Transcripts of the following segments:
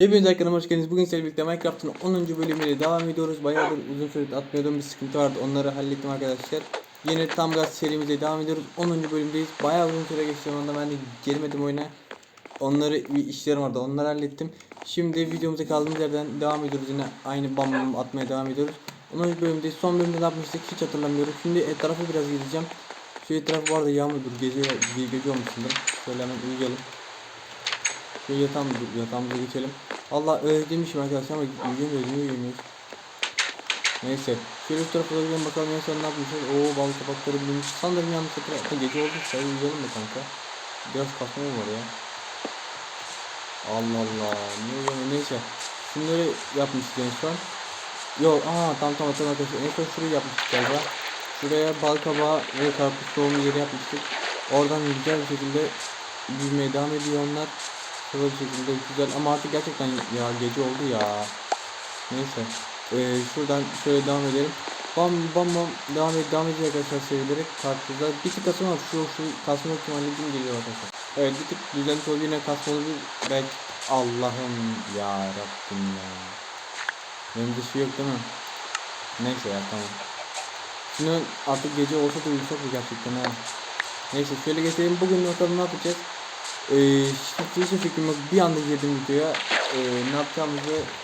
Hepiniz arkadaşlar hoş geldiniz. Bugün sizlerle birlikte Minecraft'ın 10. bölümüyle devam ediyoruz. Bayağıdır uzun süredir atmadığım bir sıkıntı vardı. Onları hallettim arkadaşlar. Yine tam gaz serimize devam ediyoruz. 10. bölümdeyiz. Bayağı uzun süre geçti. Onda ben de girmedim oyuna. Onları bir işlerim vardı. Onları hallettim. Şimdi videomuza kaldığımız yerden devam ediyoruz. Yine aynı bam bam atmaya devam ediyoruz. 10. bölümdeyiz. Son bölümde ne yapmıştık hiç hatırlamıyorum. Şimdi etrafı biraz gideceğim. Şu etrafı var da yağmurdur. Gece, gece olmuşsundur. Şöyle hemen uyuyalım. Şu yatağımıza, yatağımıza geçelim. Allah özlemişim arkadaşlar ama uyuyamıyoruz, niye uyuyamıyoruz? Neyse. Şöyle şu tarafa gidelim bakalım en son ne yapmışız? Oo balık kapakları bulunmuş. Sanırım yanlış hatırlamıyorum. Gece oldu sayı uyuyalım mı kanka? Biraz kasma var ya? Allah Allah. Niye uyuyamıyorum? Neyse. Şunları yapmıştık en son. Yok aa tam tam hatırladım arkadaşlar. En son şurayı yapmıştık galiba. Şuraya bal kabağı ve karpuz tohumu yeri yapmıştık. Oradan güzel bir şekilde büyümeye devam ediyor onlar. Şöyle bir şekilde güzel ama artık gerçekten ya gece oldu ya. Neyse. Ee, şuradan şöyle devam edelim. Bam bam bam devam et devam edecek arkadaşlar sevilerek karpuzlar. Bir tık kasma. Şu şu kasma ihtimali gün geliyor arkadaşlar. Evet bir tık düzenli oldu yine kasmalı bir belki Allah'ım ya Rabbim ya. Benim de şey yok değil mi? Neyse ya tamam. Şimdi artık gece olsa da uyusak mı gerçekten ha. Neyse şöyle geçelim. Bugün bakalım ne yapacağız? Ee, hiç hiçbir fikrim yok. Bir anda girdim videoya. Ee, ne yapacağımızı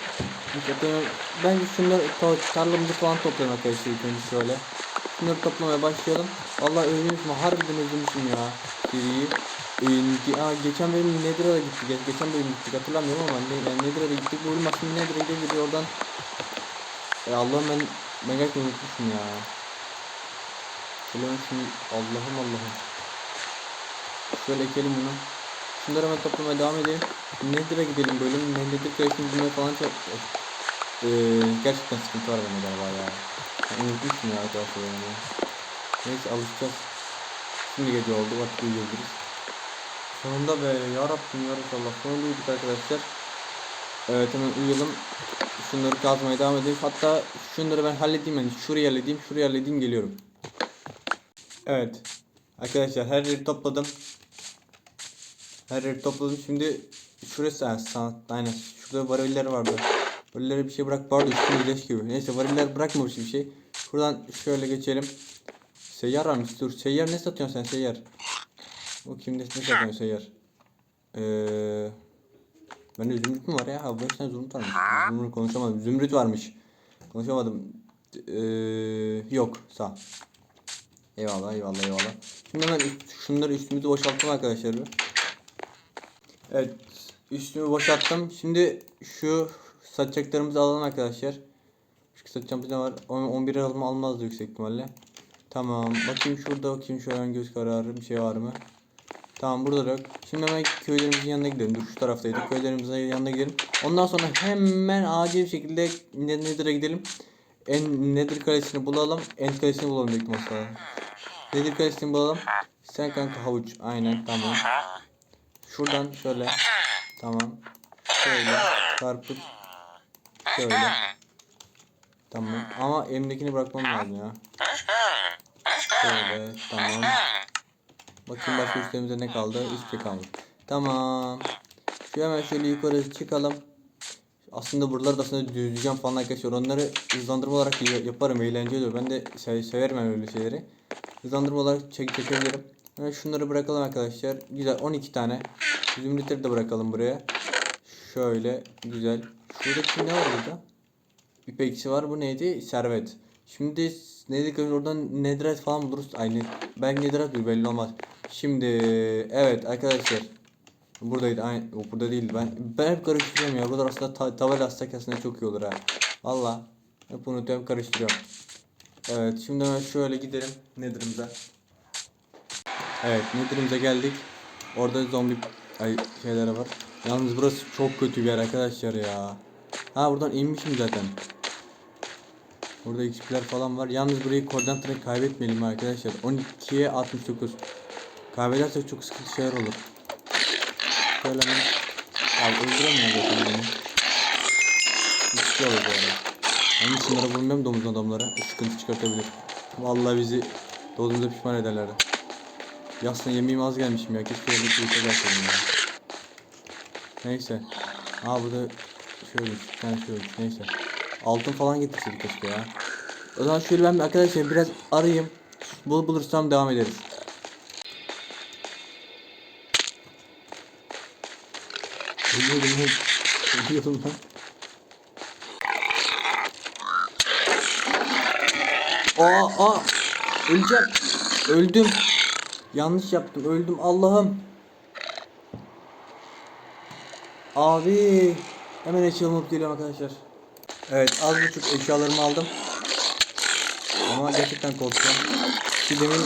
hatırlamıyorum. Bence şunları ta- tarlamızı falan toplayalım arkadaşlar ilk önce şöyle. Şunları toplamaya başlayalım. Vallahi özlemişim. Harbiden özlemişim ya. Seriyi. Ee, aa, geçen bölüm Nether'a gittik. Ge- geçen bölüm gittik hatırlamıyorum ama ne, yani Nether'a gittik. Bu bölüm aslında Nether'a gidelim oradan. E, Allah'ım ben gerçekten unutmuşum ya. Ben şunu Allah'ım Allah'ım. Şöyle ekelim bunu. Şunları hemen toplamaya devam edelim. Nether'a gidelim bölüm. Nether Creation bulmaya falan çok... Ee, gerçekten sıkıntı var bende galiba ya. Ben unutmuşum ya arkadaşlar yani. Neyse alışacağız. Şimdi gece oldu vakit uyuyabiliriz. Sonunda be yarabbim yarabbi Sonunda uyuduk arkadaşlar. Evet hemen uyuyalım. Şunları kazmaya devam edelim. Hatta şunları ben halledeyim yani şurayı halledeyim şurayı halledeyim geliyorum. Evet. Arkadaşlar her yeri topladım. Her yeri topladım. Şimdi şurası ha, sanat aynen. Şurada variller vardı. Varillere bir şey bırak. Pardon üstünde leş gibi. Neyse variller bırakmamış bir şey. Şuradan şöyle geçelim. Seyyar varmış. Dur. Seyyar ne satıyorsun sen seyyar? O kimde ne satıyorsun seyyar? Eee... Bende zümrüt mü var ya? Ha 5 tane zümrüt varmış. Zümrüt konuşamadım. Zümrüt varmış. Konuşamadım. Eee... Yok. Sağ. Eyvallah eyvallah eyvallah. Şimdi hemen şunları üstümüzü boşaltalım arkadaşlar. Evet. Üstümü boşalttım. Şimdi şu satacaklarımızı alalım arkadaşlar. Şu satacağımız ne var? On- 11 alalım almazdı yüksek ihtimalle. Tamam. Bakayım şurada bakayım şu an göz kararı bir şey var mı? Tamam burada da yok. Şimdi hemen köylerimizin yanına gidelim. Dur şu taraftaydık. Köylerimizin yanına gidelim. Ondan sonra hemen acil bir şekilde Ne- Nether'a gidelim. En Nether kalesini bulalım. End kalesini bulalım büyük ihtimalle. Nether kalesini bulalım. Sen kanka havuç. Aynen tamam. Şuradan şöyle. Tamam. Şöyle. Karpuz. Şöyle. Tamam. Ama elimdekini bırakmam lazım ya. Şöyle. Tamam. Bakayım başka üstlerimize ne kaldı? Hiçbir şey kalmadı. Tamam. Şu hemen şöyle yukarı çıkalım. Aslında buraları da aslında düzleyeceğim falan arkadaşlar. Onları hızlandırma olarak ya- yaparım. Eğlenceli olur. Ben de se- severim öyle şeyleri. Hızlandırma olarak çek çekebilirim. Şunları bırakalım arkadaşlar. Güzel 12 tane. Zümrütleri de bırakalım buraya. Şöyle güzel. Şuradaki ne var burada? İpeksi var. Bu neydi? Servet. Şimdi ne dedik oradan nedret falan buluruz. Aynı. Ben nedret bir belli olmaz. Şimdi evet arkadaşlar. Buradaydı. Aynı. Burada değil. Ben ben hep karıştırıyorum ya. Burada aslında ta tabela astak aslında çok iyi olur ha. Valla. Hep unutuyorum karıştırıyorum. Evet şimdi şöyle gidelim Nether'ımıza. Evet Nether'ımıza geldik. Orada zombi ay şeyler var. Yalnız burası çok kötü bir yer arkadaşlar ya. Ha buradan inmişim zaten. Burada XP'ler falan var. Yalnız burayı koordinatları kaybetmeyelim arkadaşlar. 12'ye 69. Kaybedersek çok sıkıntı şeyler olur. Şöyle hemen. Abi öldüremiyor zaten beni. XP olur bu arada. Ama şunlara vurmuyorum domuz adamlara. Sıkıntı çıkartabilir. Vallahi bizi doğduğumuza pişman ederlerdi. Aslında yemeğim az gelmişim ya. Keşke yemek şey gelseydim ya. Neyse. Aa burada şöyle bir tane şöyle neyse. Altın falan getirseydik keşke ya. O zaman şöyle ben bir arkadaşlar biraz arayayım. Bul bulursam devam ederiz. Ölüyordum lan. Ölüyordum lan. Aa aa öleceğim. Öldüm. Yanlış yaptım. Öldüm Allah'ım. Abi hemen eşya alıp geliyorum arkadaşlar. Evet az buçuk eşyalarımı aldım. Ama gerçekten korkuyorum. Şu demin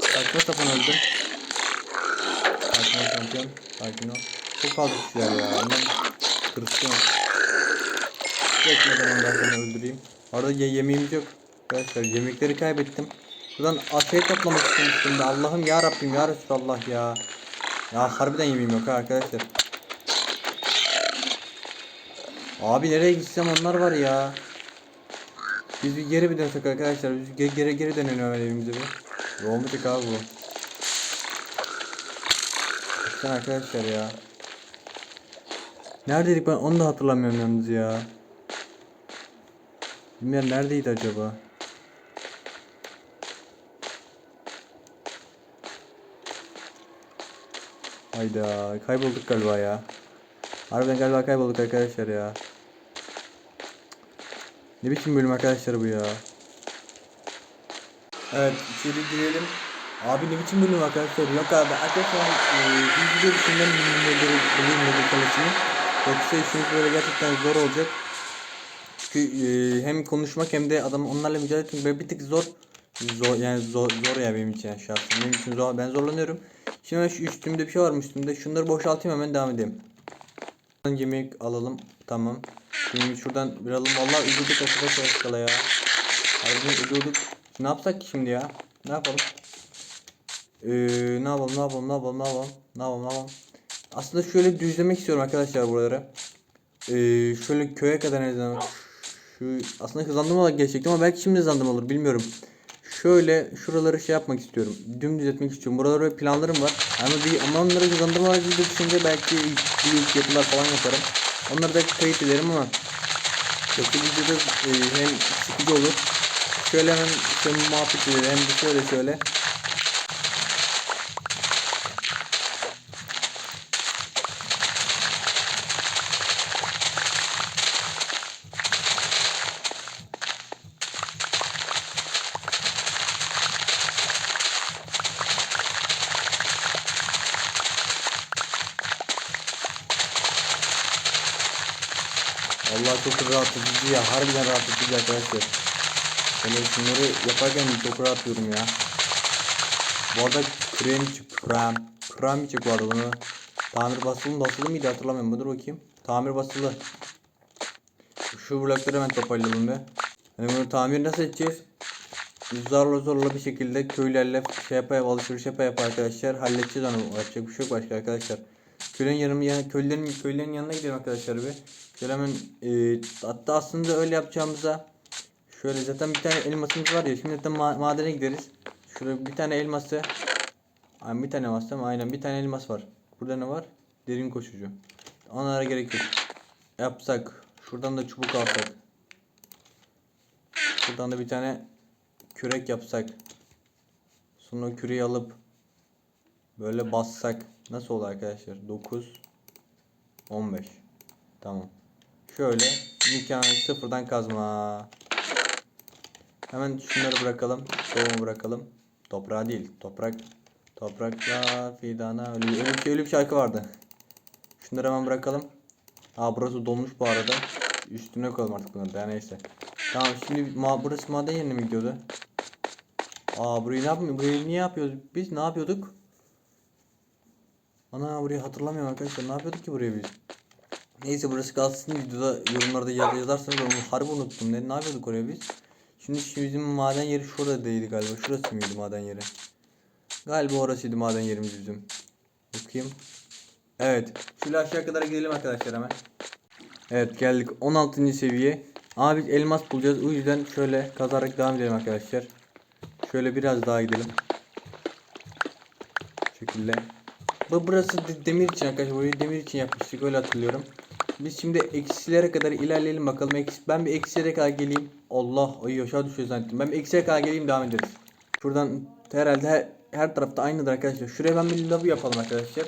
saçma sapan öldüm. Sakin ol şampiyon. Sakin ol. Çok fazla kişiler ya. Ondan kırıştım. Bekmeden ondan sonra öldüreyim. Orada ye yemeğimiz yok. Arkadaşlar yemekleri kaybettim. Buradan aşağıya toplamak istemiştim de Allah'ım ya Rabbim ya Resulallah ya. Ya harbiden yemeğim yok arkadaşlar. Abi nereye gitsem onlar var ya. Biz bir geri bir dönsek arkadaşlar. Biz ge- geri geri dönelim evimize bir. Ne olmayacak abi bu. Sen arkadaşlar ya. Neredeydik ben onu da hatırlamıyorum yalnız ya. Bilmiyorum neredeydi acaba? Hayda kaybolduk galiba ya. Harbiden galiba kaybolduk arkadaşlar ya. Ne biçim bölüm arkadaşlar bu ya. Evet içeri girelim. Abi ne biçim bölüm arkadaşlar? Yok abi arkadaşlar dışından bölümleri bölüm bölüm kalesini. Yoksa işimiz böyle gerçekten zor olacak. Çünkü e, hem konuşmak hem de adam onlarla mücadele etmek böyle bir tık zor. Zor yani zor, zor ya benim için yani şahsen. Benim için zor. Ben zorlanıyorum. Şimdi şu üstümde bir şey var mı üstümde? Şunları boşaltayım hemen devam edeyim. Yemek alalım. Tamam. Şimdi şuradan bir alalım. Vallahi üzüldük arkadaşlar skala ya. Harbiden üzüldük. Ne yapsak ki şimdi ya? Ne yapalım? Ee, ne yapalım ne yapalım ne yapalım ne yapalım ne yapalım ne yapalım. Aslında şöyle düzlemek istiyorum arkadaşlar buraları. Ee, şöyle köye kadar en azından şu aslında hızlandırma olarak geçecektim ama belki şimdi hızlandırma olur bilmiyorum. Şöyle şuraları şey yapmak istiyorum. Dümdüz etmek istiyorum. Buralara böyle planlarım var. Ama bir ama onları hızlandırma bir düşünce belki ilk yapılar falan yaparım. Onları da kayıt ederim ama Yoksa videoda e, hem sıkıcı olur. Şöyle hemen şöyle muhabbet edelim hem de şöyle şöyle. Vallahi çok rahatlatıcı ya. Harbiden rahatlatıcı arkadaşlar. Böyle şunları yaparken çok rahatlıyorum ya. Bu arada krem çık krem. Krem çık bu arada bunu. Tamir basılı basılı mıydı hatırlamıyorum. Dur bakayım. Tamir basılı. Şu blokları hemen toparlayalım be. Hani bunu tamir nasıl edeceğiz? Zorla zorla bir şekilde köylerle şey yapa alışveriş yapa arkadaşlar halledeceğiz onu. Yapacak bir şey yok başka arkadaşlar. Köylerin yanım yan köylerin köylerin yanına gidelim arkadaşlar bir. Şöyle hemen e, hatta aslında öyle yapacağımıza şöyle zaten bir tane elmasımız var ya şimdi zaten ma- madene gideriz. Şurada bir tane elması Aynen bir tane elmas mi? Aynen bir tane elmas var. Burada ne var? Derin koşucu. Onlara gerek yok. Yapsak. Şuradan da çubuk alsak. Şuradan da bir tane kürek yapsak. Sonra küreği alıp böyle bassak. Nasıl olur arkadaşlar? 9 15 Tamam. Şöyle mükemmel sıfırdan kazma. Hemen şunları bırakalım. Tohumu bırakalım. Toprağa değil. Toprak. Toprakla fidana. Öyle, öyle, bir, şey- öyle bir şarkı vardı. Şunları hemen bırakalım. Aa burası dolmuş bu arada. Üstüne koyalım artık bunu da neyse. Tamam şimdi ma burası maden yerine mi gidiyordu? Aa burayı ne yapmıyor? Burayı niye yapıyoruz? Biz ne yapıyorduk? Ana burayı hatırlamıyorum arkadaşlar. Ne yapıyorduk ki buraya biz? Neyse burası kalsın videoda yorumlarda yaz yazarsanız onu harbi unuttum. Ne, ne yapıyorduk oraya biz? Şimdi bizim maden yeri şuradaydı galiba. Şurası mıydı maden yeri? Galiba orasıydı maden yerimiz bizim. Bakayım. Evet. Şöyle aşağı kadar gidelim arkadaşlar hemen. Evet geldik 16. seviye. Ama biz elmas bulacağız. O yüzden şöyle kazarak devam edelim arkadaşlar. Şöyle biraz daha gidelim. Bu şekilde. Bu burası de- demir için arkadaşlar. Burayı demir için yapmıştık öyle hatırlıyorum. Biz şimdi eksilere kadar ilerleyelim bakalım. Ben bir eksilere kadar geleyim. Allah ay aşağı düşüyor zannettim. Ben bir eksilere kadar geleyim devam ederiz. Şuradan herhalde her, her tarafta aynıdır arkadaşlar. Şuraya ben bir lobby yapalım arkadaşlar.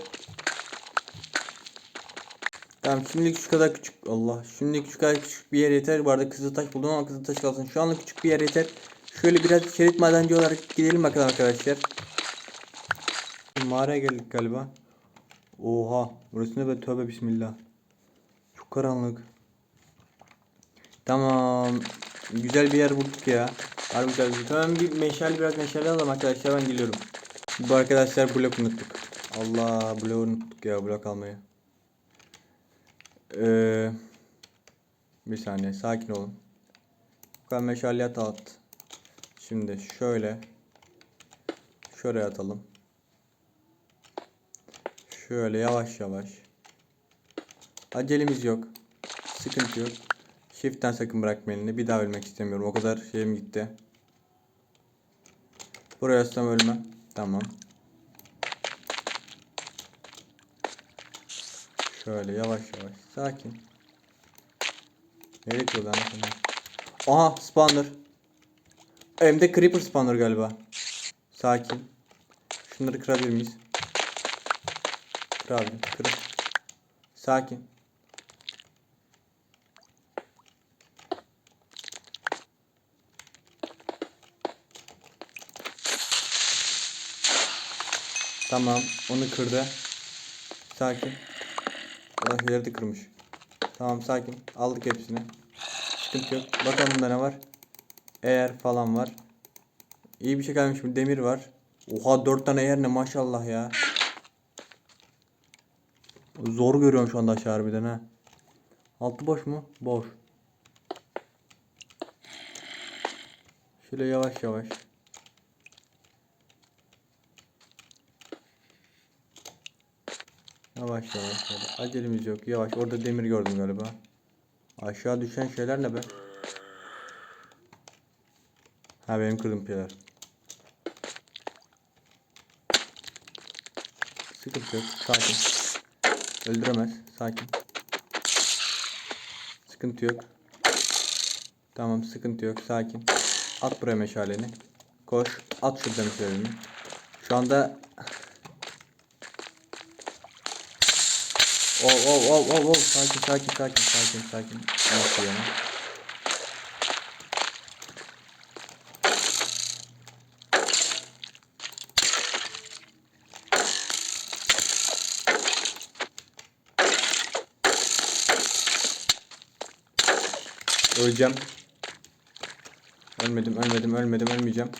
Tamam şimdilik şu kadar küçük Allah şimdilik şu kadar küçük bir yer yeter bu arada kızıl taş buldum ama kızıl taş kalsın şu anlık küçük bir yer yeter şöyle biraz şerit madenci olarak gidelim bakalım arkadaşlar mağaraya geldik galiba. Oha burası ne be? Tövbe bismillah. Çok karanlık. Tamam. Güzel bir yer bulduk ya. Harbi güzel tamam bir meşale biraz meşale alalım arkadaşlar. Ben geliyorum. Bu arkadaşlar blok unuttuk. Allah blok unuttuk ya blok almayı. Ee, bir saniye sakin olun. Ben meşale at. Şimdi şöyle şuraya atalım. Şöyle yavaş yavaş. Acelemiz yok. Sıkıntı yok. Shift'ten sakın bırakma elini. Bir daha ölmek istemiyorum. O kadar şeyim gitti. Buraya atsam ölmem. Tamam. Şöyle yavaş yavaş. Sakin. Nereye gidiyor lan? Aha spawner. Hem de creeper spawner galiba. Sakin. Şunları kırabilir miyiz? Kır abi. Kır. Sakin. Tamam. Onu kırdı. Sakin. İleri de kırmış. Tamam sakin. Aldık hepsini. Sıkıntı yok. Bakalım bunda ne var. Eğer falan var. İyi bir şey gelmiş mi? Demir var. Oha 4 tane eğer ne maşallah ya. Zor görüyorum şu anda aşağı harbiden ha. Altı boş mu? Boş. Şöyle yavaş yavaş. Yavaş yavaş böyle. Acelemiz yok. Yavaş. Orada demir gördüm galiba. Aşağı düşen şeyler ne be? Ha benim kırdığım şeyler. Sıkıntı yok. Sakin. Öldüremez. Sakin. Sıkıntı yok. Tamam sıkıntı yok. Sakin. At buraya meşaleni. Koş. At şuradan meşaleni. Şu anda Oh oh oh oh oh sakin sakin sakin sakin sakin. Nasıl yani? Öleceğim. Ölmedim, ölmedim, ölmedim, ölmeyeceğim.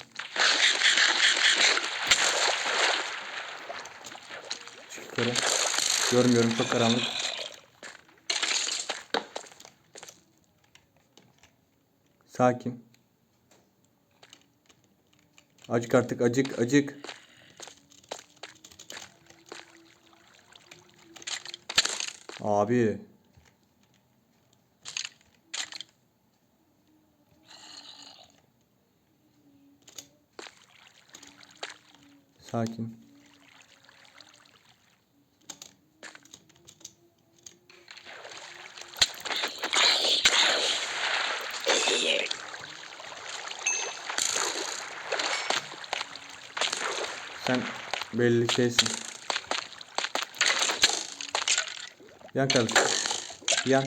Çık. Görmüyorum çok karanlık. Sakin. Acık artık acık acık. Abi. Sakin. Sen belli şeysin. Yan kardeşim. Yan.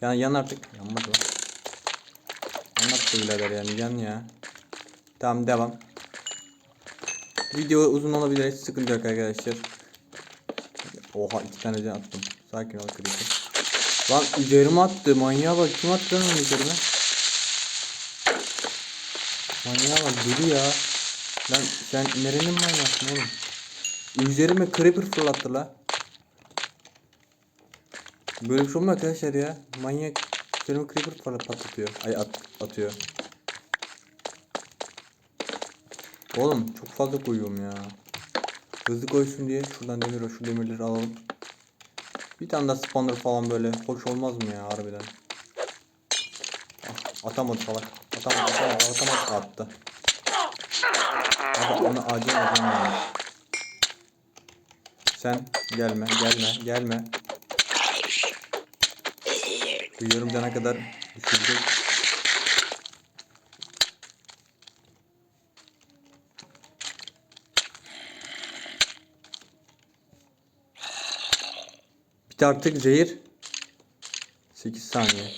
Yan yan artık. Yanmadı lan. Yan artık birader yani yan ya. Tamam devam. Video uzun olabilir hiç sıkıntı yok arkadaşlar. Oha iki tane can attım. Sakin ol creeper. Lan üzerime attı manyağa bak kim attı lan onu üzerime? Manyağa bak deli ya. Lan sen nerenin manyasın oğlum? Üzerime creeper fırlattı la. Böyle bir şey olmuyor arkadaşlar ya. Manyak üzerime creeper fırlat patlatıyor. Ay at, atıyor. Oğlum çok fazla koyuyorum ya. Hızlı koysun diye şuradan demir şu demirleri alalım. Bir tane daha spawner falan böyle hoş olmaz mı ya harbiden? Ah, atamadı salak. Atamadı atamadı atamadı attı. Abi onu acil yani. Sen gelme, gelme, gelme. Bu yarım cana kadar düşürecek. Bitti artık zehir. 8 saniye.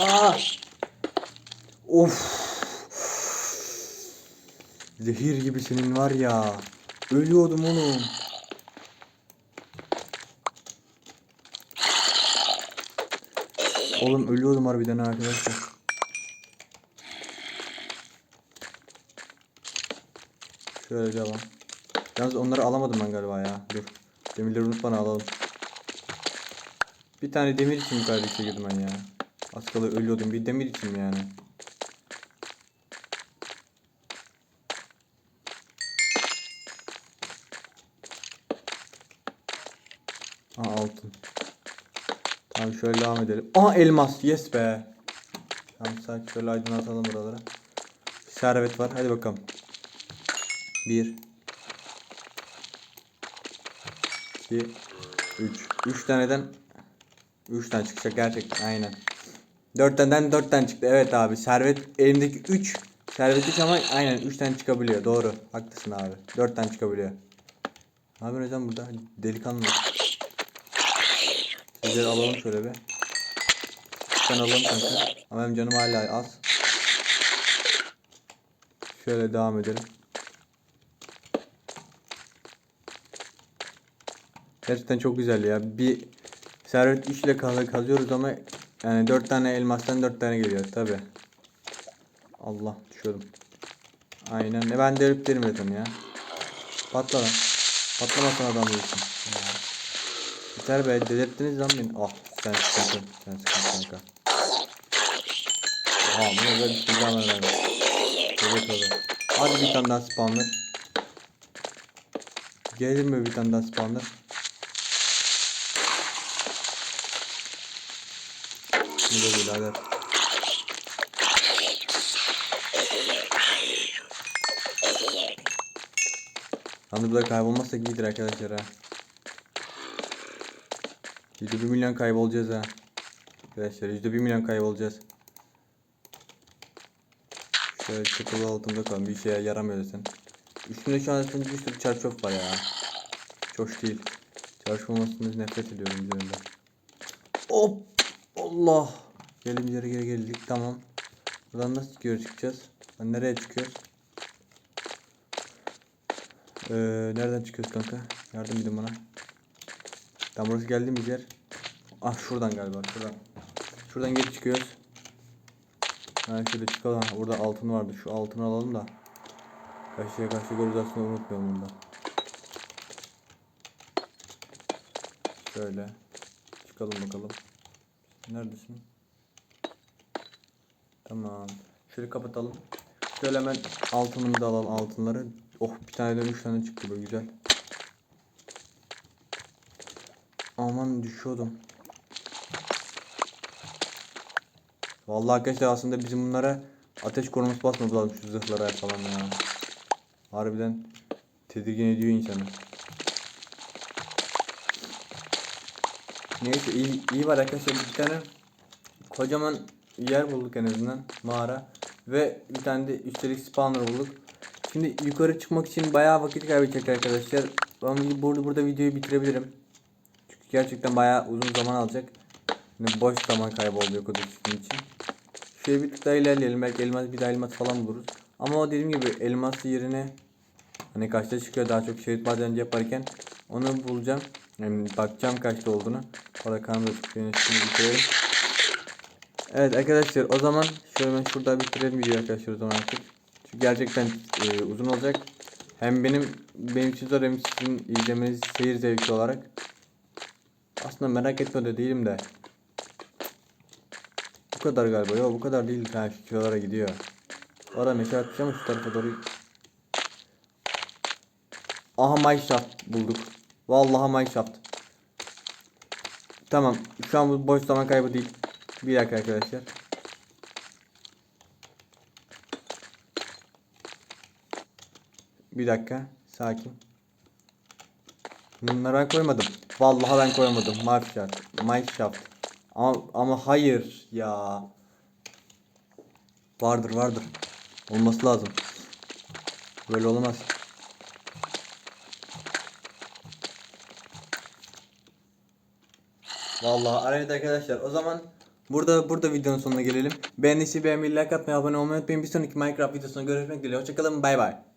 Aa! Of. Zehir gibi senin var ya. Ölüyordum oğlum. Oğlum ölüyordum harbiden ha arkadaşlar. Şöyle devam. Yalnız onları alamadım ben galiba ya. Dur. Demirleri unut bana alalım. Bir tane demir için yukarıda işe girdim ben ya. Az kala ölüyordum. Bir demir için mi yani? Aa altın. Tamam şöyle devam edelim. Aa elmas. Yes be. Tamam sakin şöyle aydınlatalım buraları. Servet var. Hadi bakalım. Bir. İki. Üç. Üç taneden Üç tane çıkacak gerçekten aynen. Dört taneden dört tane çıktı. Evet abi. Servet elimdeki üç. Servet üç ama aynen üç tane çıkabiliyor. Doğru. Haklısın abi. Dört tane çıkabiliyor. Yapıyorsun hocam burada? Delikanlı. Sizleri alalım şöyle bir. Sen alalım kanka. Ama benim canım hala az. Şöyle devam edelim. Gerçekten çok güzel ya. Bir servet 3 ile kaz- kazıyoruz ama yani 4 tane elmastan 4 tane geliyor tabi. Allah düşüyordum. Aynen. E ben delip zaten ya. Patla lan. Patlamasın adam değilsin. Yeter be delirttiniz lan beni. Ah sen sıkıntı. Sen sıkıntı kanka. Aha bunu da bismillahirrahmanirrahim. Evet abi. Hadi bir tane daha spawner. Gelir mi bir tane daha spawner? Şimdi de birader. Yalnız burada kaybolmazsak iyidir arkadaşlar ha. %1 milyon kaybolacağız ha. Arkadaşlar %1 milyon kaybolacağız. Şöyle çakılı altında kalalım. Bir şeye yaramıyor zaten. Üstünde şu an bir sürü çarçöp var ya. Hoş değil. Çarşaf olmasından nefret ediyorum üzerinde. Hop! Allah! Gelin geri geri geldik. Tamam. Buradan nasıl çıkıyor çıkacağız? Lan nereye çıkıyoruz? Ee, nereden çıkıyoruz kanka? Yardım edin bana. Tam burası geldiğimiz yer. Ah şuradan galiba şuradan. Şuradan geri çıkıyoruz. Ha şurada çıkalım. Ha, Burada altın vardı. Şu altını alalım da. Karşıya karşı görürüz aslında unutmayalım bunu da. Şöyle. Çıkalım bakalım. Neredesin? Tamam. Şöyle kapatalım. Şöyle hemen altınını da alalım altınları. Oh bir taneden üç tane çıktı böyle güzel. Aman düşüyordum. Vallahi arkadaşlar aslında bizim bunlara ateş koruması basmamız lazım şu zırhlara falan ya. Harbiden tedirgin ediyor insanı. Neyse iyi, iyi var arkadaşlar bir tane kocaman yer bulduk en azından mağara ve bir tane de üstelik spawner bulduk. Şimdi yukarı çıkmak için bayağı vakit kaybedecek arkadaşlar. Ben burada burada videoyu bitirebilirim. Gerçekten bayağı uzun zaman alacak. Şimdi boş zaman kaybı oluyor kodun için. Şöyle bir tık daha ilerleyelim. Belki elmas bir daha elmas falan buluruz. Ama dediğim gibi elmas yerine hani kaçta çıkıyor daha çok şehit madenci yaparken onu bulacağım. Yani bakacağım kaçta olduğunu. Orada kanalda çıkıyor. Şimdi bitirelim. Evet arkadaşlar o zaman şöyle ben şurada bitirelim videoyu arkadaşlar o zaman artık. Çünkü gerçekten e, uzun olacak. Hem benim benim için zor hem sizin izlemeniz seyir zevki olarak. Aslında merak etme de değilim de. Bu kadar galiba. Yok bu kadar değil. Ha şu kilolara gidiyor. Orada atmış ama şu tarafa doğru. Aha Minecraft bulduk. Vallahi Minecraft. Tamam. Şu an bu boş zaman kaybı değil. Bir dakika arkadaşlar. Bir dakika. Sakin. Bunları koymadım. Vallahi ben koymadım. Mineshaft. Mineshaft. Ama, ama hayır ya. Vardır vardır. Olması lazım. Böyle olamaz. Vallahi evet arkadaşlar o zaman burada burada videonun sonuna gelelim. Beğendiyse beğenmeyi, like atmayı, abone olmayı unutmayın. Bir sonraki Minecraft videosunda görüşmek dileğiyle. Hoşçakalın. Bay bay.